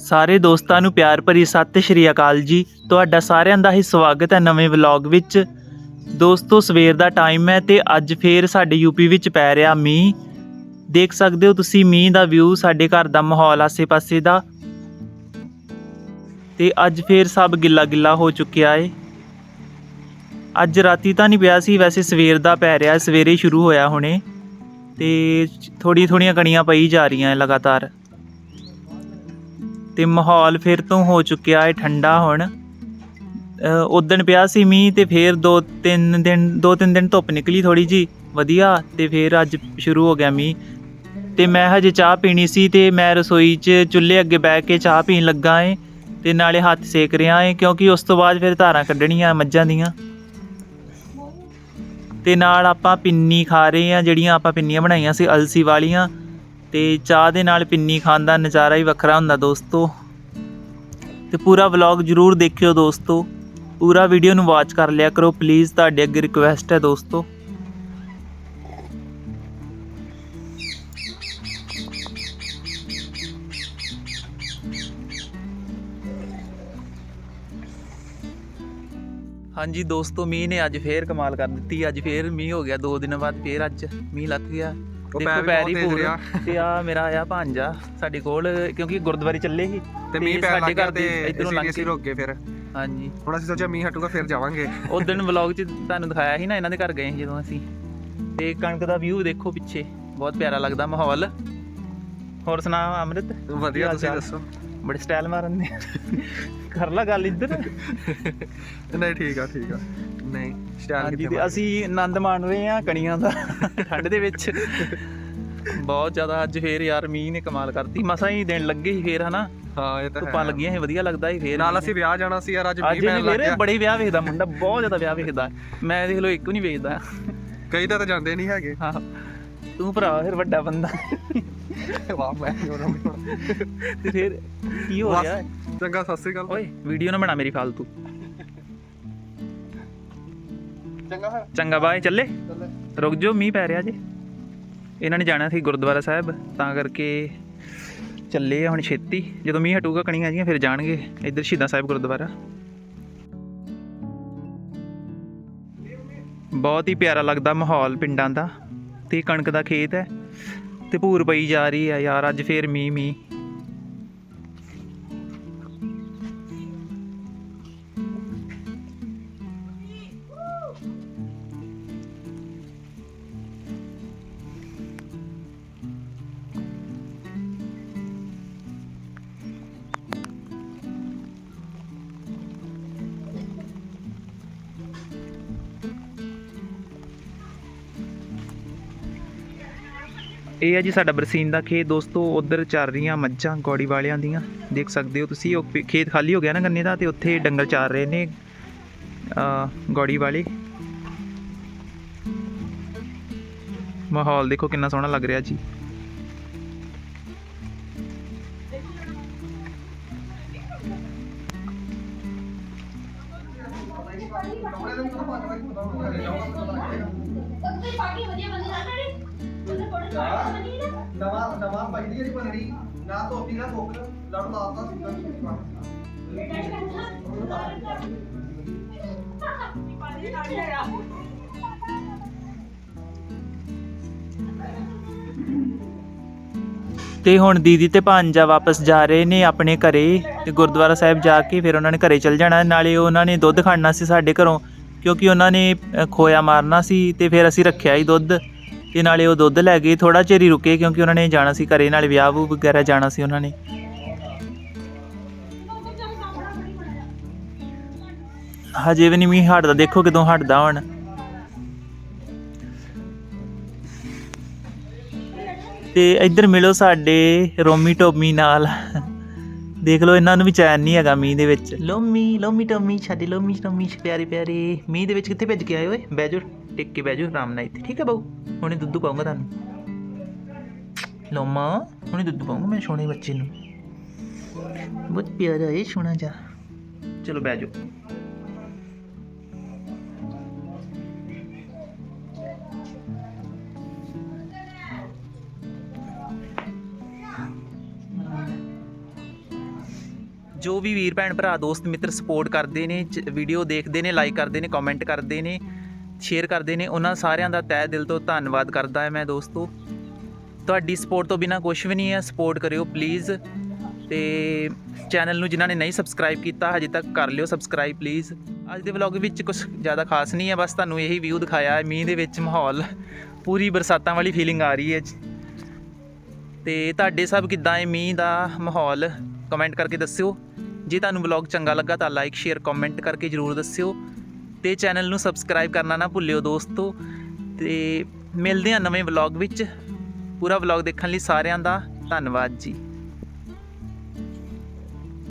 ਸਾਰੇ ਦੋਸਤਾਂ ਨੂੰ ਪਿਆਰ ਭਰੀ ਸਤਿ ਸ਼੍ਰੀ ਅਕਾਲ ਜੀ। ਤੁਹਾਡਾ ਸਾਰਿਆਂ ਦਾ ਹੀ ਸਵਾਗਤ ਹੈ ਨਵੇਂ ਵਲੌਗ ਵਿੱਚ। ਦੋਸਤੋ, ਸਵੇਰ ਦਾ ਟਾਈਮ ਹੈ ਤੇ ਅੱਜ ਫੇਰ ਸਾਡੇ ਯੂਪੀ ਵਿੱਚ ਪੈ ਰਿਹਾ ਮੀਂਹ। ਦੇਖ ਸਕਦੇ ਹੋ ਤੁਸੀਂ ਮੀਂਹ ਦਾ ਵਿਊ ਸਾਡੇ ਘਰ ਦਾ ਮਾਹੌਲ ਆਸੇ-ਪਾਸੇ ਦਾ। ਤੇ ਅੱਜ ਫੇਰ ਸਭ ਗਿੱਲਾ ਗਿੱਲਾ ਹੋ ਚੁੱਕਿਆ ਏ। ਅੱਜ ਰਾਤੀ ਤਾਂ ਨਹੀਂ ਪਿਆ ਸੀ, ਵੈਸੇ ਸਵੇਰ ਦਾ ਪੈ ਰਿਹਾ, ਸਵੇਰੇ ਸ਼ੁਰੂ ਹੋਇਆ ਹੁਣੇ। ਤੇ ਥੋੜੀ ਥੋੜੀਆਂ ਕਣੀਆਂ ਪਈ ਜਾ ਰਹੀਆਂ ਲਗਾਤਾਰ। ਤੇ ਮਾਹੌਲ ਫਿਰ ਤੋਂ ਹੋ ਚੁੱਕਿਆ ਹੈ ਠੰਡਾ ਹੁਣ। ਉਦੋਂ ਪਿਆ ਸੀ ਮੀਂਹ ਤੇ ਫਿਰ ਦੋ ਤਿੰਨ ਦਿਨ, ਦੋ ਤਿੰਨ ਦਿਨ ਧੁੱਪ ਨਿਕਲੀ ਥੋੜੀ ਜੀ ਵਧੀਆ ਤੇ ਫਿਰ ਅੱਜ ਸ਼ੁਰੂ ਹੋ ਗਿਆ ਮੀਂਹ। ਤੇ ਮੈਂ ਹਜੇ ਚਾਹ ਪੀਣੀ ਸੀ ਤੇ ਮੈਂ ਰਸੋਈ 'ਚ ਚੁੱਲ੍ਹੇ ਅੱਗੇ ਬਹਿ ਕੇ ਚਾਹ ਪੀਣ ਲੱਗਾ ਏ ਤੇ ਨਾਲੇ ਹੱਥ ਸੇਕ ਰਿਹਾ ਏ ਕਿਉਂਕਿ ਉਸ ਤੋਂ ਬਾਅਦ ਫਿਰ ਧਾਰਾਂ ਕੱਢਣੀਆਂ ਮੱਝਾਂ ਦੀਆਂ। ਤੇ ਨਾਲ ਆਪਾਂ ਪਿੰਨੀ ਖਾ ਰਹੇ ਆ, ਜਿਹੜੀਆਂ ਆਪਾਂ ਪਿੰਨੀਆਂ ਬਣਾਈਆਂ ਸੀ, ਅਲਸੀ ਵਾਲੀਆਂ। ਤੇ ਚਾਹ ਦੇ ਨਾਲ ਪਿੰਨੀ ਖਾਣ ਦਾ ਨਜ਼ਾਰਾ ਹੀ ਵੱਖਰਾ ਹੁੰਦਾ ਦੋਸਤੋ। ਤੇ ਪੂਰਾ ਵਲੌਗ ਜਰੂਰ ਦੇਖਿਓ ਦੋਸਤੋ। ਪੂਰਾ ਵੀਡੀਓ ਨੂੰ ਵਾਚ ਕਰ ਲਿਆ ਕਰੋ ਪਲੀਜ਼ ਤੁਹਾਡੇ ਅੱਗੇ ਰਿਕੁਐਸਟ ਹੈ ਦੋਸਤੋ। ਹਾਂਜੀ ਦੋਸਤੋ, ਮੀਂਹ ਨੇ ਅੱਜ ਫੇਰ ਕਮਾਲ ਕਰ ਦਿੱਤੀ, ਅੱਜ ਫੇਰ ਮੀਂਹ ਹੋ ਗਿਆ ਦੋ ਦਿਨਾਂ ਬਾਅਦ, ਫੇਰ ਅੱਜ ਮੀਂਹ ਲੱਗ ਗਿਆ। ਦੇਖੋ ਪੈ ਪੈਰ ਵੀ ਹੀ ਬਹੁਤ ਤੇਜ਼ ਪੂਰ ਰਿਹਾ। ਤੇ ਆ ਮੇਰਾ ਆਇਆ ਭਾਂਜਾ ਸਾਡੇ ਕੋਲ ਕਿਉਂਕਿ ਗੁਰਦੁਆਰੇ ਚੱਲੇ ਸੀ ਤੇ ਮੀਂਹ ਪੈਣ ਲੱਗ ਗਿਆ ਤੇ ਇਧਰੋਂ ਲੰਘ ਕੇ ਰੁਕ ਗਏ ਫਿਰ। ਹਾਂਜੀ। ਹੁਣ ਅਸੀਂ ਸੋਚਿਆ ਮੀਂਹ ਹਟੂਗਾ ਫਿਰ ਜਾਵਾਂਗੇ। ਉਸ ਦਿਨ ਵਲੌਗ 'ਚ ਤੁਹਾਨੂੰ ਦਿਖਾਇਆ ਸੀ ਨਾ ਇਹਨਾਂ ਦੇ ਘਰ ਗਏ ਸੀ ਜਦੋਂ ਅਸੀਂ। ਤੇ ਕਣਕ ਦਾ ਵਿਊ ਦੇਖੋ ਪਿੱਛੇ ਬਹੁਤ ਪਿਆਰਾ ਲੱਗਦਾ ਮਾਹੌਲ। ਹੋਰ ਸੁਣਾ ਅੰਮ੍ਰਿਤ? ਵਧੀਆ ਤੁਸੀਂ? ਦੱਸੋ? ਬੜੇ ਸਟਾਈਲ ਮਾਰਨ ਦੇ ਕਰ ਲਾ ਗੱਲ ਇੱਧਰ। ਨਹੀਂ ਠੀਕ ਆ ਠੀਕ ਆ। ਨਹੀਂ ਸਟਾਈਲ ਕਿੱਥੇ ਤੇ ਅਸੀਂ ਆਨੰਦ ਮਾਣ ਰਹੇ ਹਾਂ ਕਣੀਆਂ ਦਾ ਠੰਡ ਦੇ ਵਿੱਚ। ਬਹੁਤ ਜ਼ਿਆਦਾ ਅੱਜ ਫੇਰ ਯਾਰ ਮੀਂਹ ਨੇ ਕਮਾਲ ਕਰਤੀ। ਮਸਾਂ ਹੀ ਦਿਨ ਲੱਗੇ ਸੀ ਫੇਰ ਹਨਾ? ਹਾਂ ਇਹ ਤਾਂ ਧੁੱਪਾਂ। ਲੱਗੀਆਂ ਸੀ ਵਧੀਆ ਲੱਗਦਾ ਸੀ ਫੇਰ। ਨਾਲ ਅਸੀਂ ਵਿਆਹ ਜਾਣਾ ਸੀ ਯਾਰ ਅੱਜ ਮੀਂਹ ਪੈਣ ਲੱਗ ਗਿਆ ਬੜੇ ਵਿਆਹ ਵੇਖਦਾ ਮੁੰਡਾ ਬਹੁਤ ਜ਼ਿਆਦਾ ਵਿਆਹ ਵੇਖਦਾ। ਮੈਂ ਦੇਖ ਲਓ ਇੱਕ ਵੀ ਨਹੀਂ ਵੇਚਦਾ ਕਈ ਤਾਂ ਤਾਂ ਜਾਂਦੇ ਨਹੀਂ ਹੈਗੇ। ਹਾਂ। ਤੂੰ ਭਰਾ ਫਿਰ ਵੱਡਾ ਬੰਦਾ। ਵਾਹ ਮੈਂ ਕਿਉਂ ਨਾ। ਤੇ ਫਿਰ ਕੀ ਹੋ ਹੈ? ਚੰਗਾ ਸਤਿ ਸ੍ਰੀ ਅਕਾਲ ਓਏ ਵੀਡੀਓ ਨਾ ਬਣਾ ਮੇਰੀ ਫਾਲਤੂ। ਚੰਗਾ ਫਿਰ। ਚੰਗਾ ਬਾਏ ਚੱਲੇ? ਚੱਲੇ। ਰੁਕ ਜਾਓ ਮੀਂਹ ਪੈ ਰਿਹਾ ਜੇ। ਇਹਨਾਂ ਨੇ ਜਾਣਾ ਸੀ ਗੁਰਦੁਆਰਾ ਸਾਹਿਬ ਤਾਂ ਕਰਕੇ ਚੱਲੇ ਆ ਹੁਣ ਛੇਤੀ। ਜਦੋਂ ਮੀਂਹ ਹਟੂਗਾ ਕਣੀਆਂ ਜੀਆਂ ਫਿਰ ਜਾਣਗੇ ਇੱਧਰ ਸ਼ਹੀਦਾਂ ਸਾਹਿਬ ਗੁਰਦੁਆਰਾ। ਬਹੁਤ ਹੀ ਪਿਆਰਾ ਲੱਗਦਾ ਮਾਹੌਲ ਪਿੰਡਾਂ ਦਾ। ਤੇ ਕਣਕ ਦਾ ਖੇਤ ਹੈ। ਤੇ ਭੂਰ ਪਈ ਜਾ ਰਹੀ ਹੈ ਯਾਰ ਅੱਜ ਫੇਰ ਮੀਂਹ ਮੀਂਹ। ਇਹ ਆ ਜੀ ਸਾਡਾ ਬਰਸੀਨ ਦਾ ਖੇਤ। ਦੋਸਤੋ, ਉਧਰ ਚੱਲ ਰਹੀਆਂ ਮੱਝਾਂ ਗੋੜੀ ਵਾਲਿਆਂ ਦੀਆਂ। ਦੇਖ ਸਕਦੇ ਹੋ ਤੁਸੀਂ, ਉਹ ਖੇਤ ਖਾਲੀ ਹੋ ਗਿਆ ਨਾ ਗੰਨੇ ਦਾ ਤੇ ਉੱਥੇ ਡੰਗਰ ਚਾਰ ਰਹੇ ਨੇ ਆ ਗੋੜੀ ਵਾਲੇ। ਮਾਹੌਲ ਦੇਖੋ ਕਿੰਨਾ ਸੋਹਣਾ ਲੱਗ ਰਿਹਾ ਜੀ। ਉੱਤੇ ਪਾਰਟੀ ਵਧੀਆ ਨਵਾਂ ਨਵਾਂ ਪਹਿਲੀ ਜਿਹੜੀ ਬਣਨੀ। ਨਾ ਧੋਤੀ, ਨਾ ਧੋਕ ਲੜ ਲਾਤਾ ਸਿੱਧਾ ਪਾਰਟੀ ਨਾਲ ਤੇ ਹੁਣ ਦੀਦੀ ਤੇ ਭਾਂਜਾ ਵਾਪਸ ਜਾ ਰਹੇ ਨੇ ਆਪਣੇ ਘਰੇ। ਤੇ ਗੁਰਦੁਆਰਾ ਸਾਹਿਬ ਜਾ ਕੇ ਫਿਰ ਉਹਨਾਂ ਨੇ ਘਰੇ ਚਲ ਜਾਣਾ। ਨਾਲੇ ਉਹਨਾਂ ਨੇ ਦੁੱਧ ਖਾਣਾ ਸੀ ਸਾਡੇ ਘਰੋਂ, ਕਿਉਂਕਿ ਉਹਨਾਂ ਨੇ ਖੋਇਆ ਮਾਰਨਾ ਸੀ ਤੇ ਫਿਰ ਅਸੀਂ ਰੱਖਿਆ ਹੀ ਦੁੱਧ। ਤੇ ਨਾਲੇ ਉਹ ਦੁੱਧ ਲੈ ਗਏ ਥੋੜਾ ਚਿਰ ਹੀ ਰੁਕੇ ਕਿਉਂਕਿ ਉਹਨਾਂ ਨੇ ਜਾਣਾ ਸੀ ਘਰੇ, ਨਾਲੇ ਵਿਆਹ ਵੂ ਵਗੈਰਾ ਜਾਣਾ ਸੀ ਉਹਨਾਂ ਨੇ। ਹਜੇ ਵੀ ਨਹੀਂ ਮੀਂਹ ਹਟਦਾ, ਦੇਖੋ ਕਿਦੋਂ ਹਟਦਾ ਹੁਣ। ਤੇ ਇੱਧਰ ਮਿਲੋ ਸਾਡੇ ਰੋਮੀ ਟੋਮੀ ਨਾਲ। ਦੇਖ ਲਓ, ਇਹਨਾਂ ਨੂੰ ਵੀ ਚੈਨ ਨਹੀਂ ਹੈਗਾ ਮੀਂਹ ਦੇ ਵਿੱਚ। ਲੋਮੀ ਲੋਮੀ ਟੋਮੀ, ਸਾਡੇ ਲੋਮੀ ਟੋਮੀ, ਪਿਆਰੇ ਪਿਆਰੇ। ਮੀਂਹ ਦੇ ਵਿੱਚ ਕਿੱਥੇ ਭੱਜ ਕੇ ਆਏ ਓਏ? ਬਹਿ ਟਿਕ ਕੇ ਬਹਿ ਜਾਓ, ਆਰਾਮ ਨਾਲ ਇੱਥੇ, ਠੀਕ ਹੈ ਬਾਊ? ਹੁਣੇ ਦੁੱਧ ਪਾਉਂਗਾ ਤੁਹਾਨੂੰ। ਲੋਮਾ ਹੁਣੇ ਦੁੱਧ ਪਾਉਂਗਾ ਮੈਂ ਸੋਹਣੇ ਬੱਚੇ ਨੂੰ। ਬਹੁਤ ਪਿਆਰਾ ਹੈ ਸੋਹਣਾ ਜਾ ਚਲੋ ਬਹਿ ਜਾਓ। ਜੋ ਵੀ ਵੀਰ ਭੈਣ ਭਰਾ, ਦੋਸਤ, ਮਿੱਤਰ ਸਪੋਰਟ ਕਰਦੇ ਨੇ ਵੀਡੀਓ ਦੇਖਦੇ ਨੇ ਲਾਈਕ ਕਰਦੇ ਨੇ ਕਮੈਂਟ ਕਰਦੇ ਨੇ ਸ਼ੇਅਰ ਕਰਦੇ ਨੇ। ਉਹਨਾਂ ਸਾਰਿਆਂ ਦਾ ਤਹਿ ਦਿਲ ਤੋਂ ਧੰਨਵਾਦ ਕਰਦਾ ਹਾਂ ਮੈਂ ਦੋਸਤੋ। ਤੁਹਾਡੀ ਸਪੋਰਟ ਤੋਂ ਬਿਨਾ ਕੁਝ ਵੀ ਨਹੀਂ ਹੈ। ਸਪੋਰਟ ਕਰਿਓ ਪਲੀਜ਼ ਤੇ ਚੈਨਲ ਨੂੰ ਜਿਨ੍ਹਾਂ ਨੇ ਨਹੀਂ ਸਬਸਕ੍ਰਾਈਬ ਕੀਤਾ, ਹਜੇ ਤੱਕ ਕਰ ਲਿਓ ਸਬਸਕ੍ਰਾਈਬ ਪਲੀਜ਼ ਅੱਜ ਦੇ ਵਲੌਗ ਵਿੱਚ ਕੁਝ ਜ਼ਿਆਦਾ ਖਾਸ ਨਹੀਂ ਹੈ। ਬਸ ਤੁਹਾਨੂੰ ਇਹੀ ਵਿਊ ਦਿਖਾਇਆ ਹੈ। ਮੀਂਹ ਦੇ ਵਿੱਚ ਮਾਹੌਲ, ਪੂਰੀ ਬਰਸਾਤਾਂ ਵਾਲੀ ਫੀਲਿੰਗ ਆ ਰਹੀ ਹੈ। ਤੇ ਤੁਹਾਡੇ ਸਭ ਕਿੱਦਾਂ ਹੈ ਮੀਂਹ ਦਾ ਮਾਹੌਲ? ਕਮੈਂਟ ਕਰਕੇ ਦੱਸਿਓ। ਜੇ ਤੁਹਾਨੂੰ ਵਲੌਗ ਚੰਗਾ ਲੱਗਾ ਤਾਂ ਲਾਈਕ ਸ਼ੇਅਰ ਕਮੈਂਟ ਕਰਕੇ ਜਰੂਰ ਦੱਸਿਓ। ਤੇ ਚੈਨਲ ਨੂੰ ਸਬਸਕ੍ਰਾਈਬ ਕਰਨਾ ਨਾ ਭੁੱਲਿਓ ਦੋਸਤੋ। ਤੇ ਮਿਲਦੇ ਹਾਂ ਨਵੇਂ ਵਲੌਗ ਵਿੱਚ। ਪੂਰਾ ਵਲੌਗ ਦੇਖਣ ਲਈ ਸਾਰਿਆਂ ਦਾ ਧੰਨਵਾਦ ਜੀ।